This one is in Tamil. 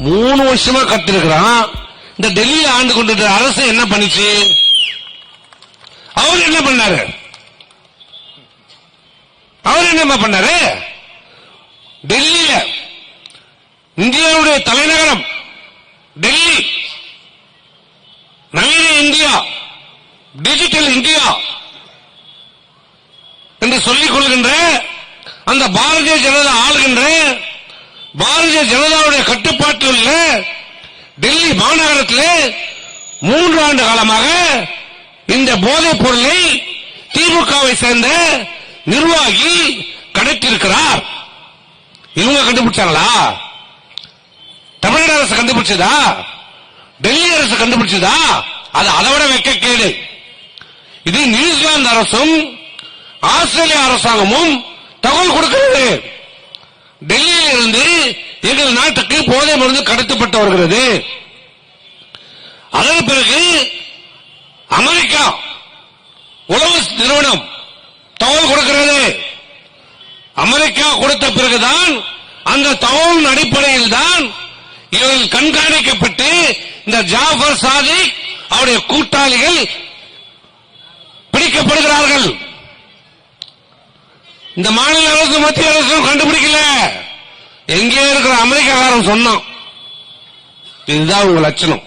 மூணு வருஷமா கட்டிருக்கிறான் இந்த டெல்லியில ஆண்டு கொண்டு அரசு என்ன பண்ணுச்சு? அவர் என்ன பண்ணாரு? அவர் என்ன பண்ணாரு? டெல்லியில இந்தியாவுடைய தலைநகரம் டெல்லி. நவீன இந்தியா டிஜிட்டல் இந்தியா என்று சொல்லிக் கொள்கின்ற அந்த பாரதிய ஜனதா ஆளுகின்ற பாரதிய ஜனதாவுடைய கட்டுப்பாட்டில் உள்ள டெல்லி மாநகரத்தில் மூன்று ஆண்டு காலமாக இந்த போதைப் பொருளை திமுகவை சேர்ந்த நிர்வாகி கடத்திருக்கிறார். இவங்க கண்டுபிடிச்சாங்களா? தமிழக அரசு கண்டுபிடிச்சதா? டெல்லி அரசு கண்டுபிடிச்சதா? அது அதை விட கேடு. இது நியூசிலாந்து அரசும் ஆஸ்திரேலியா அரசாங்கமும் தகவல் கொடுக்கிறது. டெல்லியில் இருந்து எங்கள் நாட்டுக்கு போதை மருந்து கடத்தப்பட்டு வருகிறது அதன் பிறகு அமெரிக்கா உளவு நிறுவனம் தகவல் கொடுக்கிறது. அமெரிக்கா கொடுத்த பிறகுதான் அந்த தகவலின் அடிப்படையில் தான் இவர்கள் கண்காணிக்கப்பட்டு இந்த ஜாஃபர் சாதிக் அவருடைய கூட்டாளிகள் பிடிக்கப்படுகிறார்கள். இந்த மாநில அரசு மத்திய அரசும் கண்டுபிடிக்கல. எங்கே இருக்கிற அமெரிக்காக்காரன் சொன்னான். இதுதான் உங்க லட்சணம்.